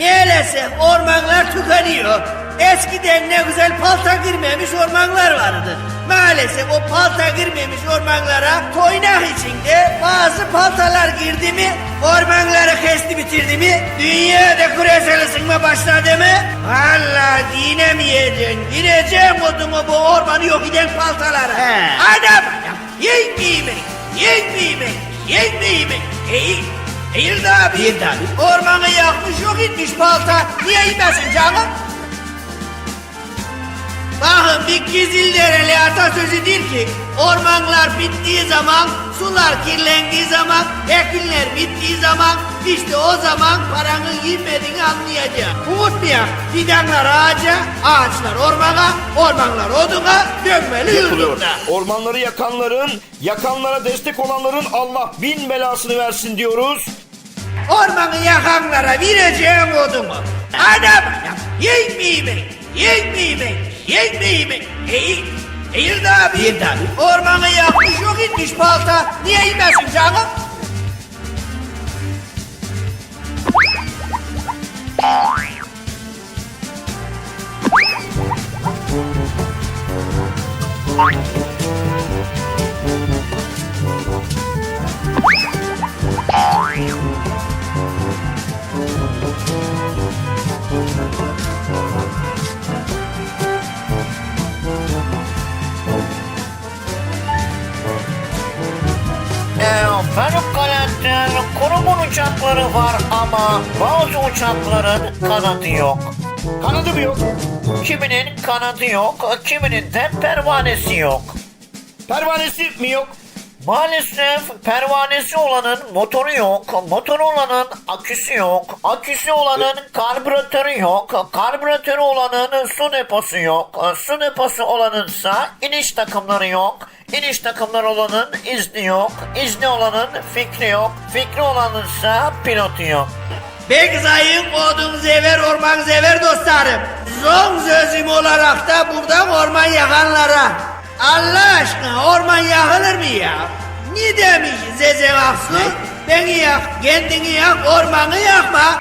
Maalesef ormanlar tükeniyor. Eskiden ne güzel palta girmemiş ormanlar vardı. Maalesef o palta girmemiş ormanlara toynak içinde bazı paltalar girdi mi ormanları kesti bitirdi mi dünyada küresel ısınma başladı mı Vallahi dinemeyeceksin gireceğim oduma bu ormanı yok eden paltalara He. Adam yengeyim yengeyim yengeyim İyi İyi de abi. Abi. Ormanı yakmış yok etmiş balta. Niye inmesin canım? Bakın bir Kizildereli atasözü değil ki ormanlar bittiği zaman, sular kirlendiği zaman, ekinler bittiği zaman işte o zaman paranın girmediğini anlayacaksın. Unutmayın fidanlar ağaca, ağaçlar ormana, ormanlar oduna, dönmeli yurdunda. Ormanları yakanların, yakanlara destek olanların Allah bin belasını versin diyoruz. Ormanı yakanlara vereceğim odumu. Adam yengmeyim, yengmeyim, yengmeyim. İyi, iyi de abi. İyi de abi. Ormanı yakmış yok etmiş balta. Niye inmesin canım? Uçakları var ama bazı uçakların kanadı yok. Kanadı mı yok? Kiminin kanadı yok, kiminin de pervanesi yok. Pervanesi mi yok? Maalesef pervanesi olanın motoru yok, motoru olanın aküsü yok, aküsü olanın karbüratörü yok, karbüratörü olanın su deposu yok, su deposu olanınsa iniş takımları yok, iniş takımları olanın izni yok, izni olanın fikri yok, fikri olanınsa pilotu yok. Bek zayıf odun zever orman zever dostlarım. Son sözüm olarak da buradan orman yakanlara. Allah aşkına orman yakılır mı ya? Ne demiş Zezen Aksu? Beni yak, kendini yak, ormanı yakma.